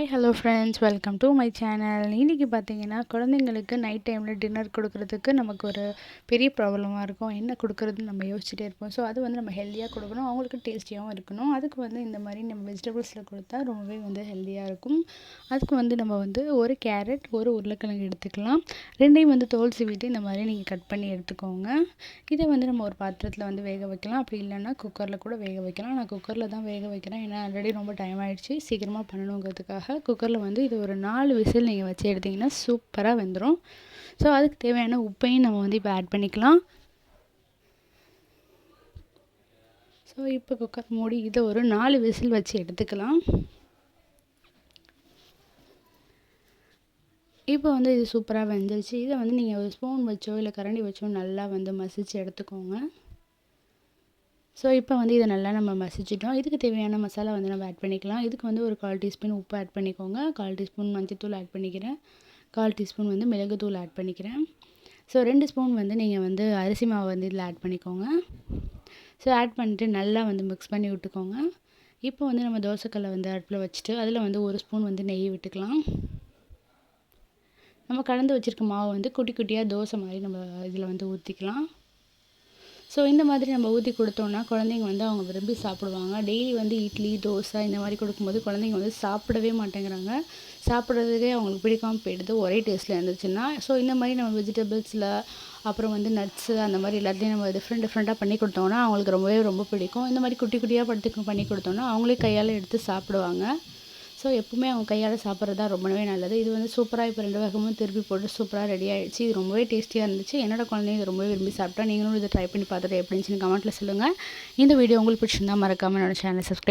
Hi hello friends welcome to my channel இன்றைக்கி பார்த்தீங்கன்னா குழந்தைங்களுக்கு நைட் டைமில் டின்னர் கொடுக்குறதுக்கு நமக்கு ஒரு பெரிய ப்ராப்ளமாக இருக்கும். என்ன கொடுக்குறதுன்னு நம்ம யோசிச்சுட்டே இருப்போம். ஸோ அது வந்து நம்ம ஹெல்த்தியாக கொடுக்கணும். அவங்களுக்கு டேஸ்டியாகவும் இருக்கணும். அதுக்கு வந்து இந்த மாதிரி நம்ம வெஜிடபிள்ஸில் கொடுத்தா ரொம்பவே வந்து ஹெல்த்தியாக இருக்கும். அதுக்கு வந்து நம்ம வந்து ஒரு கேரட் ஒரு உருளைக்கிழங்கு எடுத்துக்கலாம். ரெண்டையும் வந்து தோல் சீவிட்டு இந்த மாதிரி நீங்கள் கட் பண்ணி எடுத்துக்கோங்க. இதை வந்து நம்ம ஒரு பாத்திரத்தில் வந்து வேக வைக்கலாம். அப்படி இல்லைன்னா குக்கரில் கூட வேக வைக்கலாம். நான் குக்கரில் தான் வேக வைக்கிறேன். ஏன்னா ஆல்ரெடி ரொம்ப டைம் ஆகிடுச்சு சீக்கிரமாக பண்ணணுங்கிறதுக்காக குக்கரில் வந்து இது ஒரு நாலு விசில் நீங்கள் வச்சு எடுத்திங்கன்னா சூப்பராக வெந்துடும் ஸோ அதுக்கு தேவையான உப்பையும் நம்ம வந்து இப்போ ஆட் பண்ணிக்கலாம். ஸோ இப்போ குக்கர் மூடி இதை ஒரு நாலு விசில் வச்சு எடுத்துக்கலாம். இப்போ வந்து இது சூப்பராக வெந்துருச்சு. இதை வந்து நீங்கள் ஒரு ஸ்பூன் வச்சோ இல்லை கரண்டி வச்சோ நல்லா வந்து மசிச்சு எடுத்துக்கோங்க. ஸோ இப்போ வந்து இதை நல்லா நம்ம மசிச்சிட்டோம். இதுக்கு தேவையான மசாலா வந்து நம்ம ஆட் பண்ணிக்கலாம். இதுக்கு வந்து ஒரு கால் டீஸ்பூன் உப்பு ஆட் பண்ணிக்கோங்க. கால் டீஸ்பூன் மஞ்சத்தூள் ஆட் பண்ணிக்கிறேன். கால் டீஸ்பூன் வந்து மிளகுத்தூள் ஆட் பண்ணிக்கிறேன். ஸோ ரெண்டு ஸ்பூன் வந்து நீங்கள் வந்து அரிசி மாவு வந்து இதில் ஆட் பண்ணிக்கோங்க. ஸோ ஆட் பண்ணிட்டு நல்லா வந்து மிக்ஸ் பண்ணி விட்டுக்கோங்க. இப்போ வந்து நம்ம தோசைக்கல்லை வந்து அடுப்பில் வச்சுட்டு அதில் வந்து ஒரு ஸ்பூன் வந்து நெய் விட்டுக்கலாம். நம்ம கலந்து வச்சுருக்க மாவு வந்து குட்டி குட்டியாக தோசை மாதிரி நம்ம இதில் வந்து ஊற்றிக்கலாம் ஸோ இந்த மாதிரி நம்ம ஊற்றி கொடுத்தோன்னா குழந்தைங்க வந்து அவங்க விரும்பி சாப்பிடுவாங்க. டெய்லி வந்து இட்லி தோசை இந்த மாதிரி கொடுக்கும்போது குழந்தைங்க வந்து சாப்பிடவே மாட்டேங்கிறாங்க. சாப்பிட்றதுக்கே அவங்களுக்கு பிடிக்காமல் போயிடுது. ஒரே டேஸ்ட்டில் இருந்துச்சுன்னா. ஸோ இந்த மாதிரி நம்ம வெஜிடபிள்ஸில் அப்புறம் வந்து நட்ஸு அந்த மாதிரி எல்லாத்தையும் நம்ம டிஃப்ரெண்ட் டிஃப்ரெண்ட்டாக பண்ணி கொடுத்தோன்னா அவங்களுக்கு ரொம்பவே ரொம்ப பிடிக்கும். இந்த மாதிரி குட்டி குட்டியாக படுத்து பண்ணி கொடுத்தோம்னா அவங்களே கையால் எடுத்து சாப்பிடுவாங்க. ஸோ எப்பவுமே அவங்க கையால் சாப்பிட்றது தான் ரொம்பவே நல்லது. இது வந்து சூப்பராக இப்போ ரெண்டு வகமும் திருப்பி போட்டு சூப்பராக ரெடி ஆகிடுச்சு இது ரொம்பவே டேஸ்டியாக இருந்துச்சு. என்னோட குழந்தைங்க இது ரொம்பவே விரும்பி சாப்பிட்டா நீங்களும் இதை ட்ரை பண்ணி பார்த்துட்டு எப்படின்னு கமெண்ட்டில் சொல்லுங்கள் இந்த வீடியோ உங்களுக்கு பிடிச்சிருந்தா மறக்காமல் என்னோட சேனலை சப்ஸ்கிரைப்